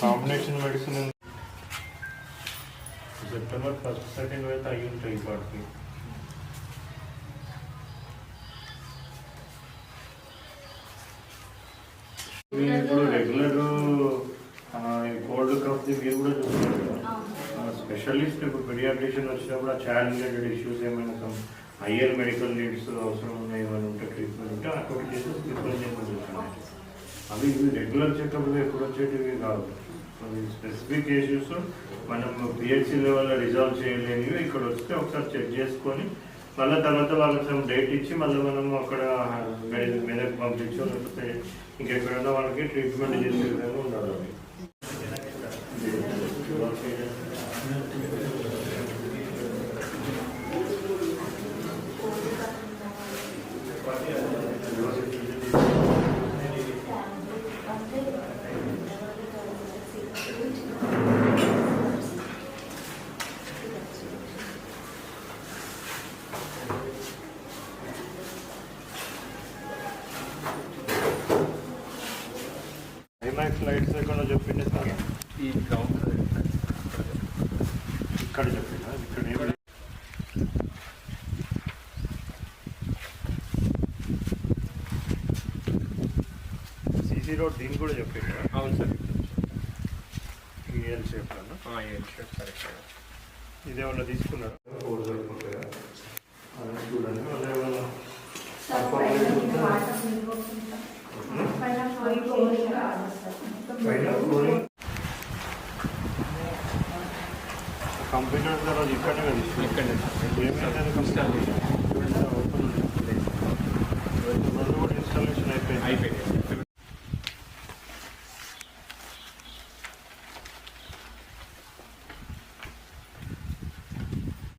Combination medicine September first second అయితే అయ్యి ఉంటాయి మీరు ఇప్పుడు రెగ్యులర్ కోల్డ్ కఫ్ మీరు కూడా చూస్తారు కదా. స్పెషలిస్ట్ ఇప్పుడు పెడియాట్రిషియన్ వచ్చినప్పుడు ఆ చైల్డ్ రిలేటెడ్ ఇష్యూస్ ఏమైనా హయ్యర్ మెడికల్ నీడ్స్ అవసరం ఉన్నాయి ఏమైనా ఉంటే ట్రీట్మెంట్ ఉంటే అటువంటి కేసెస్ ప్రిఫర్ చేయమని చెప్తున్నాను అవి ఇవి రెగ్యులర్ చెకప్లు ఎప్పుడు వచ్చేటివి కాదు. కొన్ని స్పెసిఫిక్ ఇష్యూస్ మనం పిహెచ్సి లెవెల్లో రిజాల్వ్ చేయలేనివి ఇక్కడ వస్తే ఒకసారి చెక్ చేసుకొని మళ్ళీ తర్వాత వాళ్ళకి డేట్ ఇచ్చి మళ్ళీ మనం అక్కడ మెడ- మెదక్ పంపించో లేకపోతే ఇంకెక్కడైనా వాళ్ళకి ట్రీట్మెంట్ చేసే విధంగా ఉండాలి. లైట్స్ ఎక్కడ చెప్పింది సార్. ఈ గ్రౌండ్ ఇక్కడ చెప్పిందా ఇక్కడ ఏమి సీసీ రోడ్ దీన్ని కూడా చెప్పింది అవును సార్. ఈ ఎల్ షేప్ ఏం షర్ట్ కరెక్ట్ ఇదేమన్నా తీసుకున్నారా? కంప్యూటర్ తర్వాత ఇక్కడనే. కదా ఇక్కడనే. ఏమైందని కంప్యూటర్